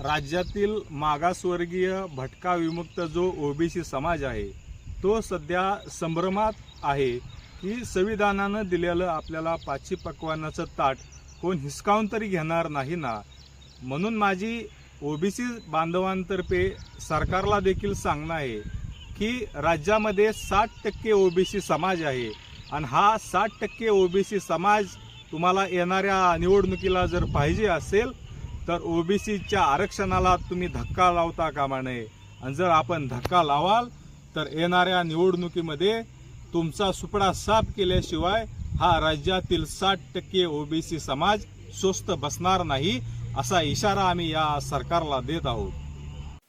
राज्यातील मागासवर्गीय भटका विमुक्त जो ओबीसी समाज आहे तो सध्या संभ्रमात आहे की संविधानानं दिलेलं आपल्याला पाचशे पक्वानाचं ताट कोण हिसकावून तरी घेणार नाही ना? म्हणून माझी ओबीसी बांधवांतर्फे सरकारला देखील सांगणं आहे की राज्यामध्ये साठ टक्के ओबीसी समाज आहे आणि हा साठ टक्के ओबीसी समाज तुम्हाला येणाऱ्या निवडणुकीला जर पाहिजे असेल तर ओबीसीच्या आरक्षणाला तुम्ही धक्का लावता कामा नये. आणि जर आपण धक्का लावाल तर येणाऱ्या निवडणुकीमध्ये तुमचा सुपडा साफ केल्याशिवाय हा राज्यातील साठ टक्के ओबीसी समाज स्वस्त बसणार नाही असा इशारा आम्ही या सरकारला देत आहोत.